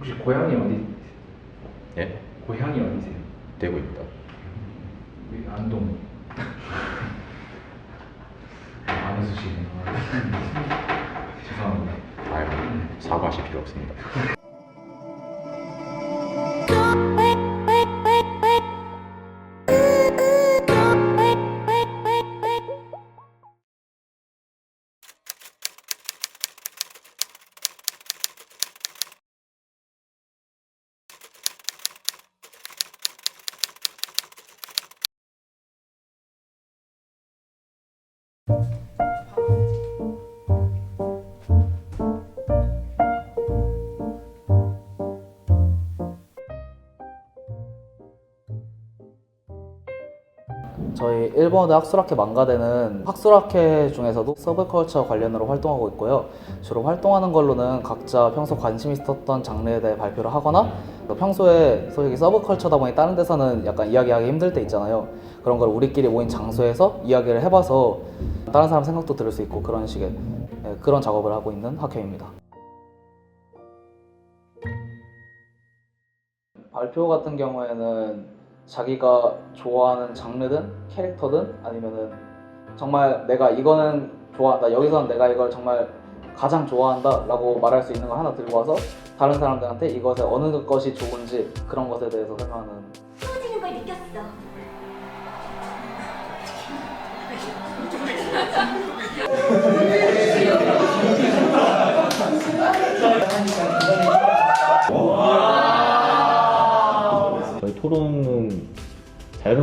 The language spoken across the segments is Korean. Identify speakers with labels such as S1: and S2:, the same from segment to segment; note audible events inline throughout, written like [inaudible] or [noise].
S1: 혹시 고향이 어디?
S2: 예?
S1: 고향이 어디세요?
S2: 대구입니다.
S1: 우리 안동. [laughs] 안 웃으시네요. [laughs] 죄송합니다.
S2: 아유, 사과하실 필요 없습니다.
S3: 저희 일본의 학술학회 망가대는 학술학회 중에서도 서브컬처 관련으로 활동하고 있고요. 주로 활동하는 걸로는 각자 평소 관심 있었던 장르에 대해 발표를 하거나 또 평소에 솔직히 서브컬처다 보니 다른 데서는 약간 이야기하기 힘들 때 있잖아요. 그런 걸 우리끼리 모인 장소에서 이야기를 해봐서 다른 사람 생각도 들을 수 있고 그런 식의 예, 그런 작업을 하고 있는 학회입니다. 발표 같은 경우에는 자기가 좋아하는 장르든 캐릭터든 아니면은 정말 내가 이거는 좋아한다 여기서는 내가 이걸 정말 가장 좋아한다 라고 말할 수 있는 걸 하나 들고 와서 다른 사람들한테 이것의 어느 것이 좋은지 그런 것에 대해서 설명하는
S4: 떨어지는 걸 느꼈어.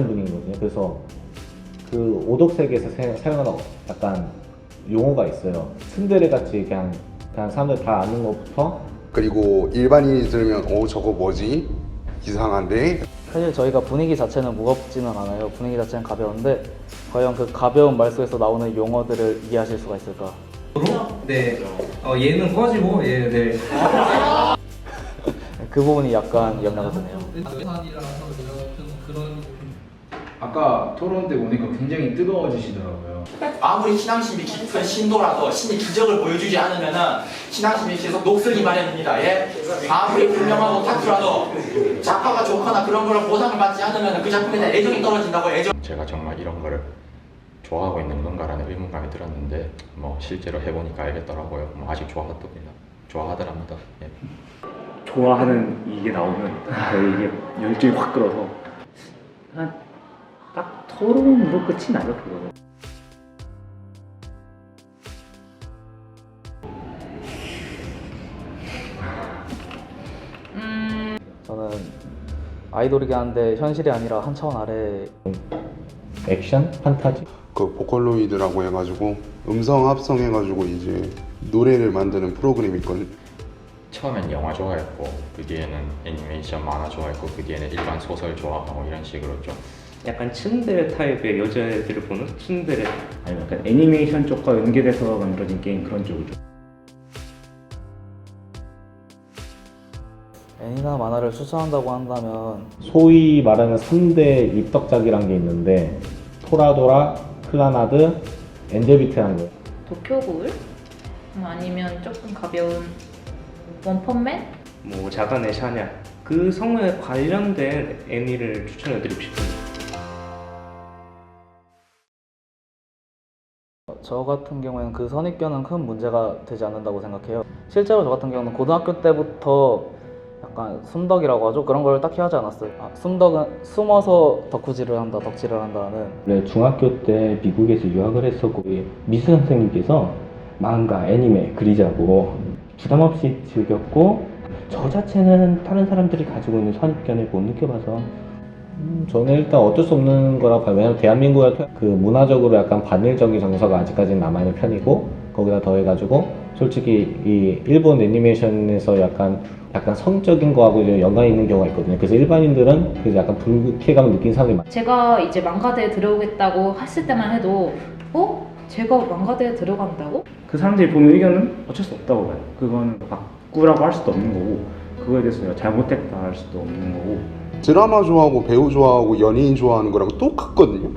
S5: 분위기거든요. 그래서 그 오독색에서 사- 사용하는 약간 용어가 있어요. 츤데레 같이 그냥 그냥 사람들 다 아는 것부터
S6: 그리고 일반인이 들으면 어 저거 뭐지 이상한데
S3: 사실 저희가 분위기 자체는 무겁지는 않아요 분위기 자체는 가벼운데 과연 그 가벼운 말 속에서 나오는 용어들을 이해하실 수가 있을까
S7: 네. 어, 얘는 꺼지고 얘 네. [laughs]
S3: 그 부분이 약간 영향을 드네요
S1: 아까 토론 때 보니까 굉장히 뜨거워지시더라고요.
S8: 아무리 신앙심이 깊은 신도라도 신이 기적을 보여주지 않으면은 신앙심이 계속 녹슬기 마련입니다. 예? 아무리 훌륭하고 타투라도 작화가 좋거나 그런 걸 보상을 받지 않으면 그 작품에 대한 애정이 떨어진다고 애정.
S2: 제가 정말 이런 거를 좋아하고 있는 건가라는 의문감이 들었는데 뭐 실제로 해보니까 알겠더라고요. 뭐 아직 좋아하더랍니다. 좋아하더랍니다. 예.
S9: 좋아하는 이게 나오면 거의 이게 열정이 확 끌어서 그 냥딱 토론으로 끝이 나요 그거는.
S3: 저는 아이돌이긴 한데 현실이 아니라 한 차원 아래.
S5: 액션, 판타지?
S6: 그 보컬로이드라고 해가지고 음성 합성해가지고 이제 노래를 만드는 프로그램이 있거든요.
S2: 처음엔 영화 좋아했고 그 뒤에는 애니메이션 만화 좋아했고 그 뒤에는 일반 소설 좋아하고 이런 식으로 좀
S9: 약간 츤데레 타입의 여자애들을 보는 츤데레. 아니면 약간 애니메이션 쪽과 연계돼서 만들어진 게임 그런 쪽이죠
S3: 애니나 만화를 추천한다고 한다면
S5: 소위 말하는 3대 입덕작이란 게 있는데 토라도라, 클라나드, 엔젤비트라는 거예요.
S10: 도쿄굴 음, 아니면 조금 가벼운 원펀맨?
S9: 뭐 자간의 샤냐. 그 성에 관련된 애니를 추천해드리고 싶습니
S3: 저 같은 경우에는 그 선입견은 큰 문제가 되지 않는다고 생각해요. 실제로 저 같은 경우는 고등학교 때부터 약간 숨덕이라고 하죠. 그런 걸 딱히 하지 않았어요. 아, 숨덕은 숨어서 덕후질을 한다, 덕질을 한다는
S5: 원래 중학교 때 미국에서 유학을 했었고 이 미술 선생님께서 망가, 애니메 그리자고 부담 없이 즐겼고 저 자체는 다른 사람들이 가지고 있는 선입견을 못 느껴봐서 음, 저는 일단 어쩔 수 없는 거라고 봐요. 왜냐면 대한민국의 토- 그 문화적으로 약간 반일적인 정서가 아직까지는 남아있는 편이고 거기다 더해가지고 솔직히 이 일본 애니메이션에서 약간 약간 성적인 거하고 이제 연관이 있는 경우가 있거든요. 그래서 일반인들은 그 약간 불쾌감을 느낀 사람들이 많아요.
S10: 제가 이제 망가대에 들어오겠다고 했을 때만 해도 어? 제가 망가대에 들어간다고?
S9: 그 사람들이 보는 의견은 어쩔 수 없다고 봐요 그거는 바꾸라고 할 수도 없는 거고 그거에 대해서 내가 잘못됐다 할 수도 없는 거고
S6: 드라마 좋아하고 배우 좋아하고 연예인 좋아하는 거랑 똑같거든요.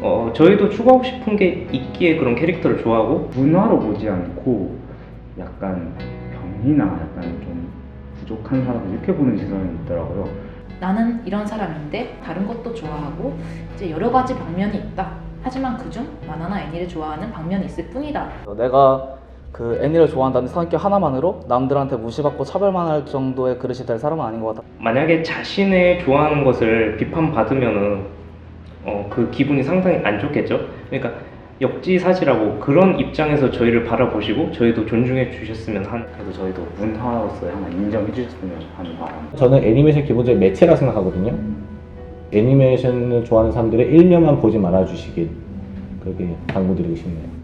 S9: 어, 저희도 추구하고 싶은 게 있기에 그런 캐릭터를 좋아하고 문화로 보지 않고 약간 병이나 약간 좀 부족한 사람 이렇게 보는 시선이 있더라고요.
S10: 나는 이런 사람인데 다른 것도 좋아하고 이제 여러 가지 방면이 있다. 하지만 그중 만화나 애니를 좋아하는 방면이 있을 뿐이다.
S3: 내가 그 애니를 좋아한다는 성격 하나만으로 남들한테 무시받고 차별만 할 정도의 그릇이 될 사람은 아닌 것 같아.
S4: 만약에 자신의 좋아하는 것을 비판받으면은 어, 그 기분이 상당히 안 좋겠죠. 그러니까 역지사지라고 그런 입장에서 저희를 바라보시고 저희도 존중해 주셨으면 하는
S9: 그래도 저희도 문화로서 하나 인정해 주셨으면 하는 바람.
S5: 저는 애니메이션 기본적인 매체라 생각하거든요. 애니메이션을 좋아하는 사람들의 일면만 보지 말아주시길 그렇게 당부드리고 싶네요.